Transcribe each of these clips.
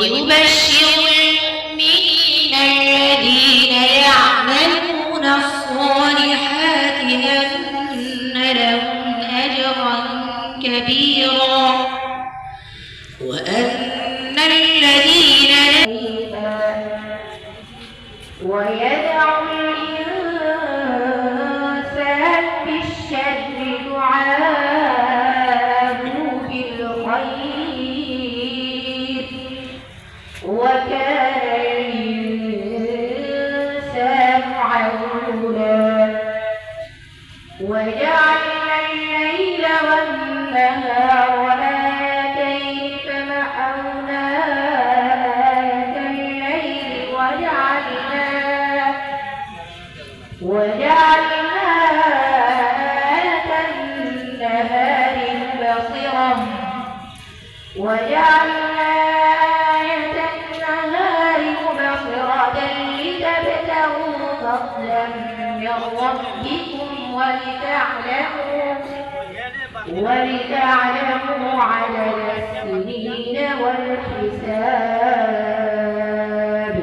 ويبشر المؤمنين الذين يعملون الصالحات أن لهم أجرا كبيرا. وأن الذين ويدع عجولا وجعلنا الليل والنهار فمحونا آية الليل وجعلنا وجعلنا فضلا من ربكم ولتعلموا ولتعلموا عدد السنين والحساب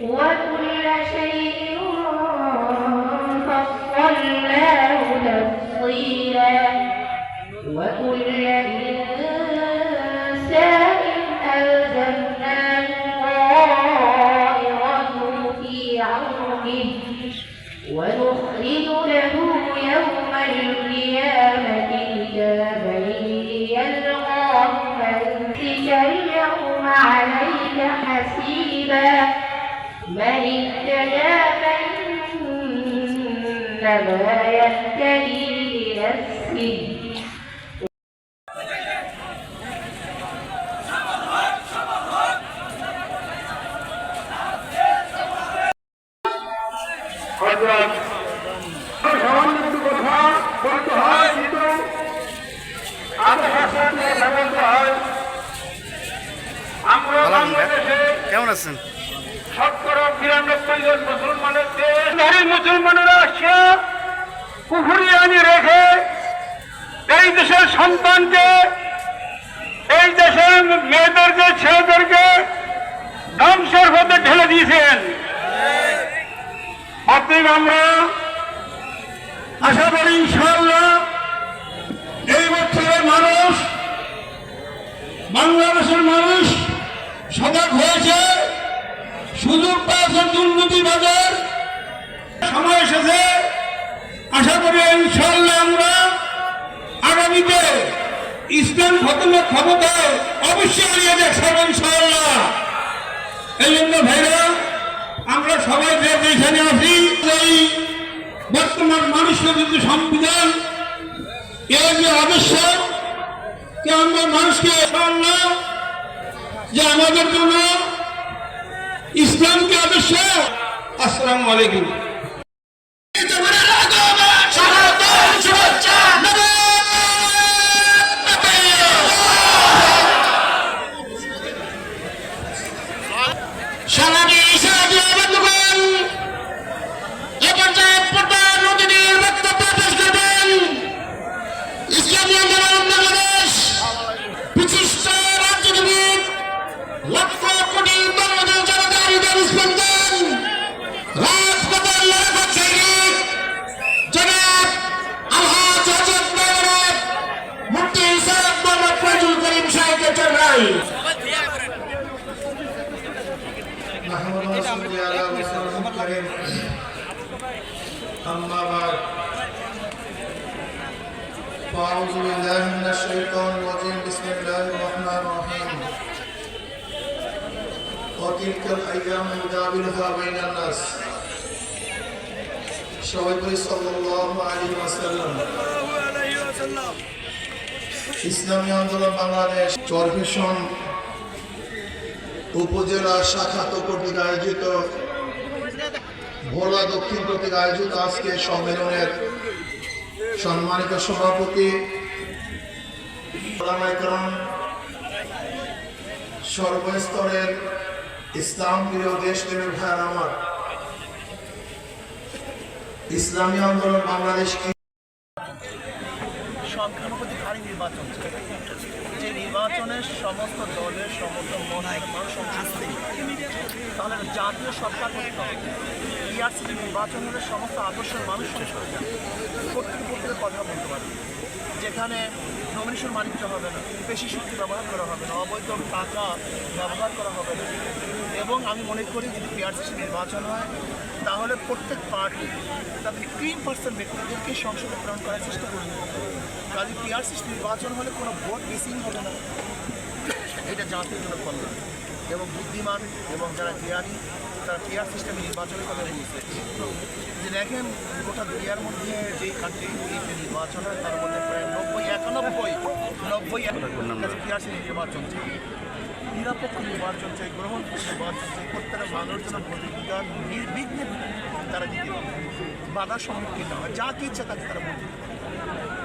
وكل شيء فصلناه تفصيلا وكل ونخرج له يوم القيامة كتابا يلقاه منسك اليوم عليك حسيبا. من اهتدى فإنما يهتدي لنفسه. সামান্য একটু কথা কেমন আছেন? শতকরা বিরানব্বই জন মুসলমানের দেশ নারী মুসলমানেরা রেখে এই দেশের সন্তানকে, এই দেশের মেয়েদেরকে, ছেলেদেরকে ধ্বংসের পথে ঢেলে দিয়েছেন। অতএব আমরা। আশা করি ইনশাআল্লাহ এই বছরের মানুষ, বাংলাদেশের মানুষ সজাগ হয়েছে। সুযোগ পেয়েছে দুর্নীতি বাজার। সময় এসেছে। আশা করি ইনশাআল্লাহ আমরা আগামীতে ইসলাম খতমের ক্ষমতায় অবশ্যই ইনশাআল্লাহ। এই জন্য ভাইরা আমরা সবাই যে যেখানে আছি এই বর্তমান মানুষের যদি সংবিধান, এর যে আবশ্যক কে আমরা মানুষকে আল্লাহ যে আমাদের জন্য ইসলামকে আবশ্যক আসসালামু আলাইকুম। أما بعد فأعوذ بالله من الشيطان الرجيم بسم الله الرحمن الرحيم وتلك الأيام نداولها بين الناس সবাই বলি সাল্লাল্লাহু আলাইহি ওয়াসাল্লাম ইসলামী আন্দোলন বাংলাদেশ চরভীষণ উপজেলা শাখা কর্তৃক আয়োজিত ভোলা দক্ষিণ কর্তৃক আয়োজিত আজকে সম্মেলনের সম্মানিত সভাপতি সর্বস্তরের ইসলাম প্রিয় দেশ প্রেমের আমার। ইসলামী আন্দোলন বাংলাদেশ কি সংখ্যানুপাতিক হারে নির্বাচন চাই। যে নির্বাচনের সমস্ত দলের সমস্ত মনের মানুষ অংশগ্রহণ করবে। তাহলে জাতীয় সরকার করতে হবে টিআরসি নির্বাচন হলে সমস্ত আদর্শের মানুষ সংসদে যাবে প্রত্যেক পক্ষের কথা বলতে পারবে যেখানে নমিনেশন মানিজ্য হবে না বেশি শক্তি ব্যবহার করা হবে না, অবৈধ টাকা ব্যবহার করা হবে না। এবং আমি মনে করি যদি পিআরসিসি নির্বাচন হয়, তাহলে প্রত্যেক পার্টি তাদের তিন পার্সেন্ট ব্যক্তিদেরকে সংসদে প্রেরণ করার চেষ্টা করবে। কাজে পিআরসিসি নির্বাচন হলে কোনো ভোট মিসিং হবে না। এটা জাতির জন্য কল্যাণ। এবং বুদ্ধিমান এবং যারা জ্ঞানী তারা পিআর সিস্টেমে নির্বাচনের কথা বলছে। যে দেখেন গোটা দুনিয়ার মধ্যে যেই কান্ট্রিগুলিতে নির্বাচন হয় তার মধ্যে প্রায় নব্বই একানব্বই নব্বই পিআরসি নির্বাচন চাই। নিরপেক্ষ নির্বাচন চাই গ্রহণ নির্বাচন চাই প্রত্যেকটা মানুষ যেন ভোটাধিকার নির্বিঘ্নে তারা দিতে পারে বাধার সম্মুখীন না হয় যাকে ইচ্ছা তাকে তারা ভোট দিতে পারে।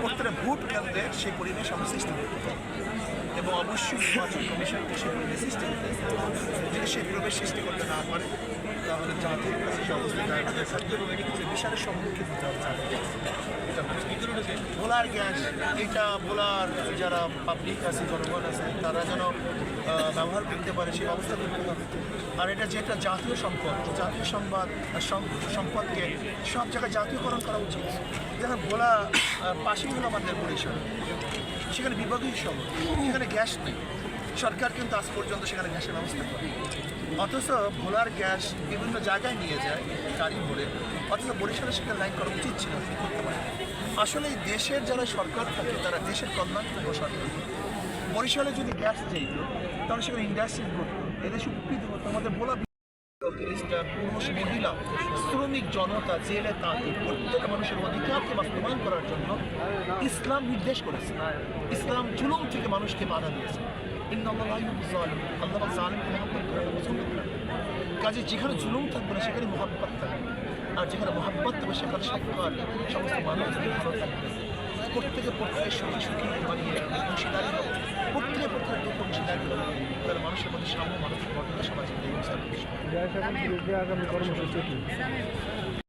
প্রত্যেকটা ভোট কেন্দ্রে সেই পরিবেশ আমরা সৃষ্টি করতে এবং অবশ্যই নির্বাচন কমিশনকে সেই পরিবেশ সৃষ্টি করতে। যদি সেই পরিবেশ সৃষ্টি করতে না পারে তাহলে জাতির কাছে সে অবস্থা দাঁড়াতে বিশালের সম্মুখীন হতে হবে। ভোলার গ্যাস, এটা ভোলার যারা পাবলিক আছে, জনগণ আছে, তারা যেন ব্যবহার করতে পারে সেই হবে। আর এটা যেটা জাতীয় সম্পদ, জাতীয় সংবাদ আর সম্পদকে সব জায়গায় জাতীয়করণ করা উচিত। যেমন ভোলা পাশেই হলো আমাদের বরিশাল। সেখানে বিভাগীয় শহর সেখানে গ্যাস নেই। সরকার কিন্তু আজ পর্যন্ত সেখানে গ্যাসের ব্যবস্থা করে অথচ ভোলার গ্যাস বিভিন্ন জায়গায় নিয়ে যায় গাড়ি ভরে। অথচ বরিশালে সেখানে লাইন করা উচিত ছিল আসলে এই দেশের যারা সরকার থাকে, তারা দেশের কল্যাণ করে সরকার। বরিশালে যদি গ্যাস যেত, তাহলে সেখানে ইন্ডাস্ট্রি করতো এদেশে উপকৃত হতো। আমাদের তিরিশটা পুরুষ মহিলা শ্রমিক জনতা জেলে তাঁতি প্রত্যেক মানুষের অধিকারকে বাস্তবায়ন করার জন্য ইসলাম নির্দেশ করেছে। ইসলাম জুলুম থেকে মানুষকে বাধা দিয়েছে। আল্লাহ জালিমকে মহব্বত। কাজে যেখানে জুলুম থাকবে না, সেখানে মহাব্বত থাকবে। আর যেখানে মহাব্বত থাকবে, সেখানে সবকাল সমস্ত মানুষ ভালো প্রত্যেকে প্রত্যেকের সুখী সুখী বানিয়ে অংশীদারি হবে। প্রত্যেকে প্রত্যেকের দুঃখ অংশীদারি হবে। তাহলে মানুষের মধ্যে সাম্য মানসিক মর্যাদা সমাজে এই বিচার